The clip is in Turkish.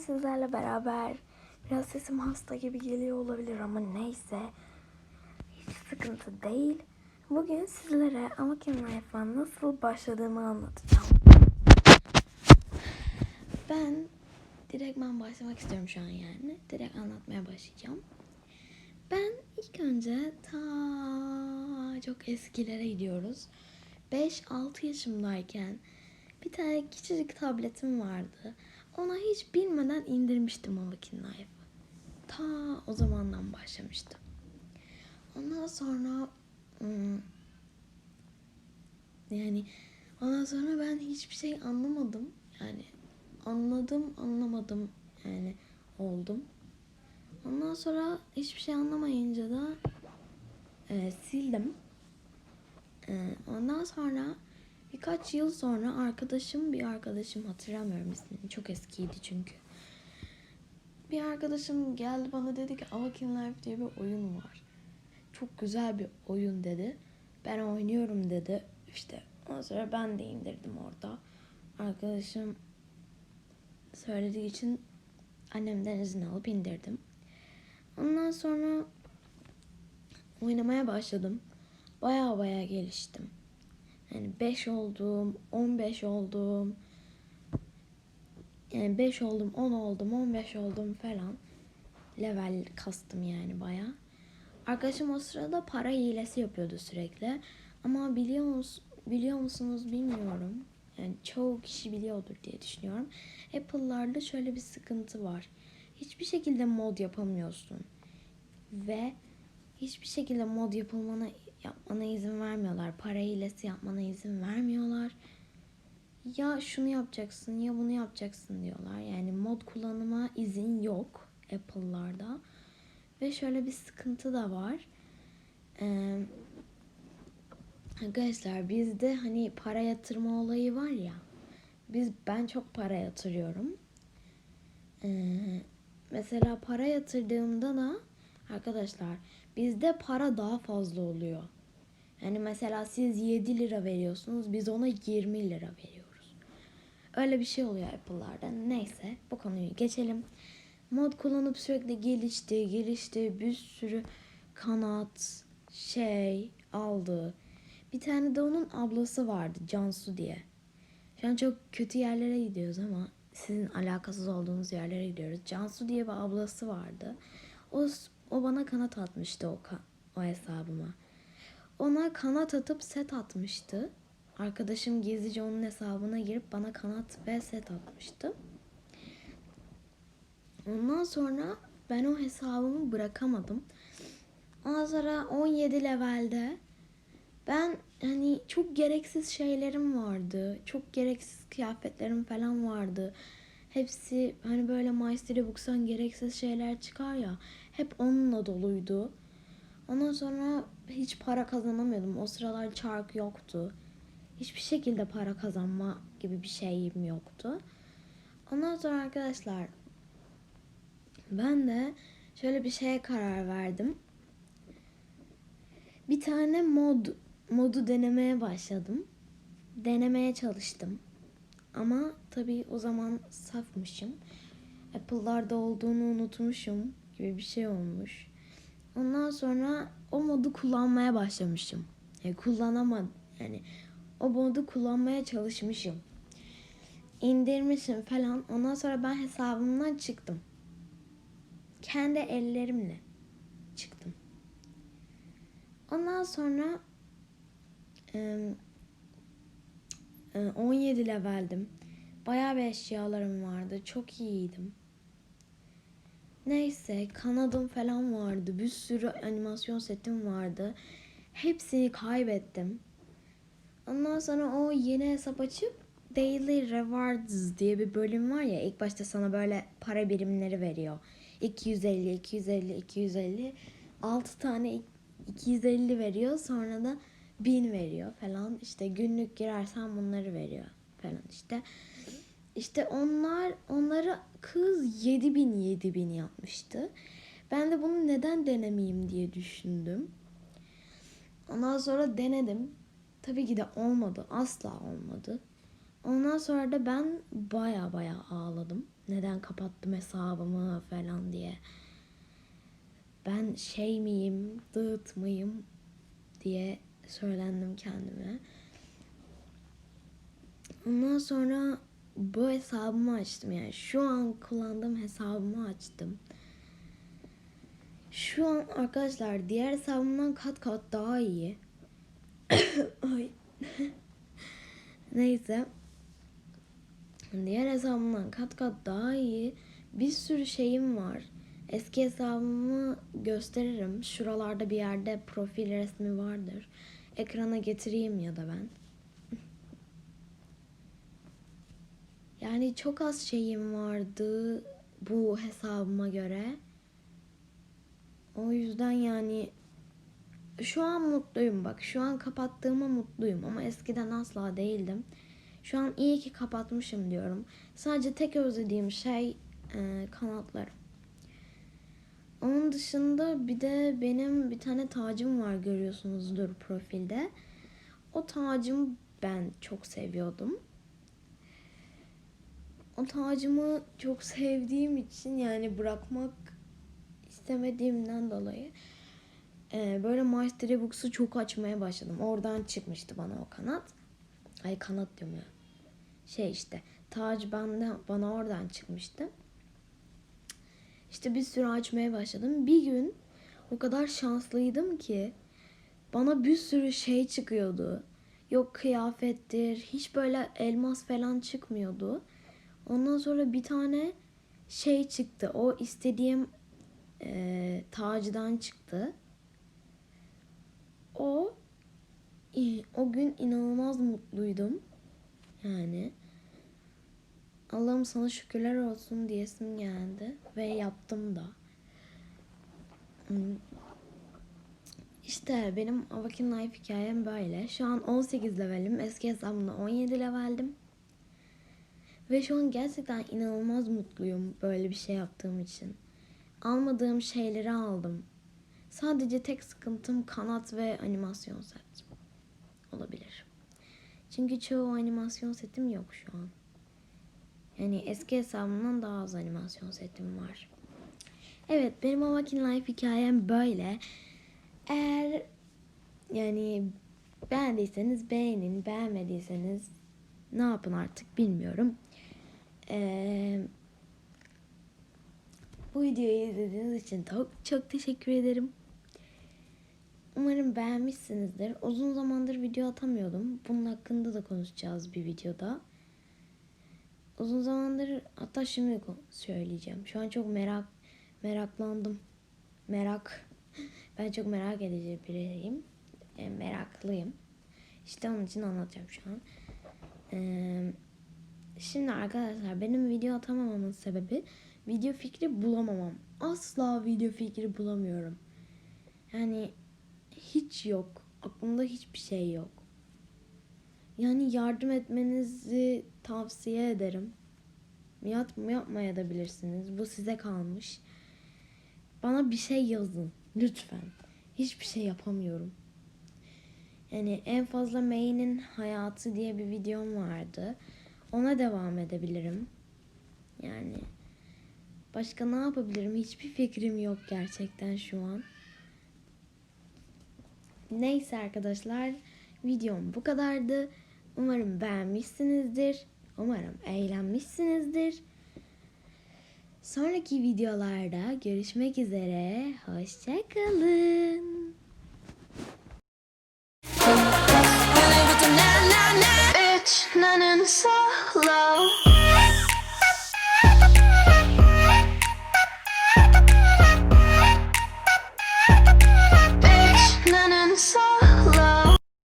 sizlerle beraber biraz sesim hasta gibi geliyor olabilir ama neyse hiç sıkıntı değil. Bugün sizlere Amakin Life'a nasıl başladığımı anlatacağım. Ben direkt ben başlamak istiyorum şu an yani. Direkt anlatmaya başlayacağım. Ben ilk önce ta çok eskilere gidiyoruz. 5-6 yaşımdayken bir tane küçücük tabletim vardı. Ona hiç bilmeden indirmiştim Amakin Life'ı. Ta o zamandan başlamıştım. Ondan sonra hmm, yani ondan sonra ben hiçbir şey anlamadım. Yani anladım anlamadım yani oldum. Ondan sonra hiçbir şey anlamayınca da e, sildim. E, ondan sonra birkaç yıl sonra arkadaşım bir arkadaşım hatırlamıyorum ismini çok eskiydi çünkü. Bir arkadaşım geldi bana dedi ki Awaken Life diye bir oyun var. Çok güzel bir oyun dedi. Ben oynuyorum dedi. İşte ondan sonra ben de indirdim orada. Arkadaşım söylediği için annemden izin alıp indirdim. Ondan sonra oynamaya başladım. Baya baya geliştim. Yani 5 oldum, 15 oldum. Yani 5 oldum, 10 oldum, 15 oldum falan. Level kastım yani baya. Arkadaşım o sırada para hilesi yapıyordu sürekli. Ama biliyor, mus biliyor musunuz bilmiyorum. Yani çoğu kişi biliyordur diye düşünüyorum. Apple'larda şöyle bir sıkıntı var. Hiçbir şekilde mod yapamıyorsun. Ve hiçbir şekilde mod yapılmana yapmana izin vermiyorlar. Para hilesi yapmana izin vermiyorlar. Ya şunu yapacaksın ya bunu yapacaksın diyorlar. Yani mod kullanıma izin yok Apple'larda. Ve şöyle bir sıkıntı da var. Ee, arkadaşlar bizde hani para yatırma olayı var ya. Biz ben çok para yatırıyorum. Ee, mesela para yatırdığımda da arkadaşlar bizde para daha fazla oluyor. Yani mesela siz 7 lira veriyorsunuz biz ona 20 lira veriyoruz. Öyle bir şey oluyor Apple'larda. Neyse bu konuyu geçelim. Mod kullanıp sürekli gelişti, gelişti. Bir sürü kanat, şey aldı. Bir tane de onun ablası vardı Cansu diye. Şu an çok kötü yerlere gidiyoruz ama sizin alakasız olduğunuz yerlere gidiyoruz. Cansu diye bir ablası vardı. O, o bana kanat atmıştı o, o hesabıma. Ona kanat atıp set atmıştı. Arkadaşım gizlice onun hesabına girip bana kanat ve set atmıştı. Ondan sonra ben o hesabımı bırakamadım. Ondan sonra 17 levelde ben hani çok gereksiz şeylerim vardı. Çok gereksiz kıyafetlerim falan vardı. Hepsi hani böyle Mystery Books'tan gereksiz şeyler çıkar ya. Hep onunla doluydu. Ondan sonra hiç para kazanamıyordum. O sıralar çark yoktu. Hiçbir şekilde para kazanma gibi bir şeyim yoktu. Ondan sonra arkadaşlar ben de şöyle bir şeye karar verdim. Bir tane mod modu denemeye başladım. Denemeye çalıştım. Ama tabii o zaman safmışım. Apple'larda olduğunu unutmuşum gibi bir şey olmuş. Ondan sonra o modu kullanmaya başlamışım. Yani kullanamadım. Yani o modu kullanmaya çalışmışım. İndirmişim falan. Ondan sonra ben hesabımdan çıktım. Kendi ellerimle çıktım. Ondan sonra 17 leveldim. Bayağı bir eşyalarım vardı. Çok iyiydim. Neyse kanadım falan vardı. Bir sürü animasyon setim vardı. Hepsini kaybettim. Ondan sonra o yeni hesap açıp Daily Rewards diye bir bölüm var ya. ilk başta sana böyle para birimleri veriyor. 250, 250, 250. 6 tane 250 veriyor. Sonra da 1000 veriyor falan. İşte günlük girersen bunları veriyor falan işte. İşte onlar onları kız 7000 7000 yapmıştı. Ben de bunu neden denemeyeyim diye düşündüm. Ondan sonra denedim. Tabii ki de olmadı. Asla olmadı. Ondan sonra da ben baya baya ağladım. Neden kapattım hesabımı falan diye. Ben şey miyim, dağıt mıyım diye söylendim kendime. Ondan sonra bu hesabımı açtım yani şu an kullandığım hesabımı açtım. Şu an arkadaşlar diğer hesabımdan kat kat daha iyi. Ay. Neyse. Diğer hesabımdan kat kat daha iyi. Bir sürü şeyim var. Eski hesabımı gösteririm. Şuralarda bir yerde profil resmi vardır. Ekrana getireyim ya da ben. Yani çok az şeyim vardı bu hesabıma göre. O yüzden yani şu an mutluyum bak. Şu an kapattığıma mutluyum ama eskiden asla değildim. Şu an iyi ki kapatmışım diyorum. Sadece tek özlediğim şey e, kanatlarım. Onun dışında bir de benim bir tane tacım var görüyorsunuzdur profilde. O tacımı ben çok seviyordum. O tacımı çok sevdiğim için yani bırakmak istemediğimden dolayı e, böyle Master Books'u çok açmaya başladım. Oradan çıkmıştı bana o kanat. Ay kanat diyorum ya. Şey işte tac bana, bana oradan çıkmıştı. İşte bir sürü açmaya başladım. Bir gün o kadar şanslıydım ki bana bir sürü şey çıkıyordu. Yok kıyafettir, hiç böyle elmas falan çıkmıyordu. Ondan sonra bir tane şey çıktı. O istediğim e, tacıdan çıktı. O o gün inanılmaz mutluydum. Yani Allah'ım sana şükürler olsun diyesim geldi ve yaptım da. Hmm. İşte benim Awaken Life hikayem böyle. Şu an 18 levelim. Eski hesabımda 17 leveldim. Ve şu an gerçekten inanılmaz mutluyum böyle bir şey yaptığım için. Almadığım şeyleri aldım. Sadece tek sıkıntım kanat ve animasyon set. Olabilir. Çünkü çoğu animasyon setim yok şu an. Yani eski hesabımdan daha az animasyon setim var. Evet benim Awaken Life hikayem böyle. Eğer yani beğendiyseniz beğenin, beğenmediyseniz ne yapın artık bilmiyorum. Ee, bu videoyu izlediğiniz için çok, çok teşekkür ederim. Umarım beğenmişsinizdir. Uzun zamandır video atamıyordum. Bunun hakkında da konuşacağız bir videoda. Uzun zamandır hatta şimdi söyleyeceğim. Şu an çok merak meraklandım. Merak. Ben çok merak edici biriyim. Yani meraklıyım. İşte onun için anlatacağım şu an. Ee, şimdi arkadaşlar benim video atamamamın sebebi video fikri bulamamam. Asla video fikri bulamıyorum. Yani hiç yok. Aklımda hiçbir şey yok. Yani yardım etmenizi tavsiye ederim. Yap, yapmaya da bilirsiniz. Bu size kalmış. Bana bir şey yazın. Lütfen. Hiçbir şey yapamıyorum. Yani en fazla May'nin hayatı diye bir videom vardı. Ona devam edebilirim. Yani başka ne yapabilirim? Hiçbir fikrim yok gerçekten şu an. Neyse arkadaşlar videom bu kadardı. Umarım beğenmişsinizdir. Umarım eğlenmişsinizdir. Sonraki videolarda görüşmek üzere. Hoşçakalın.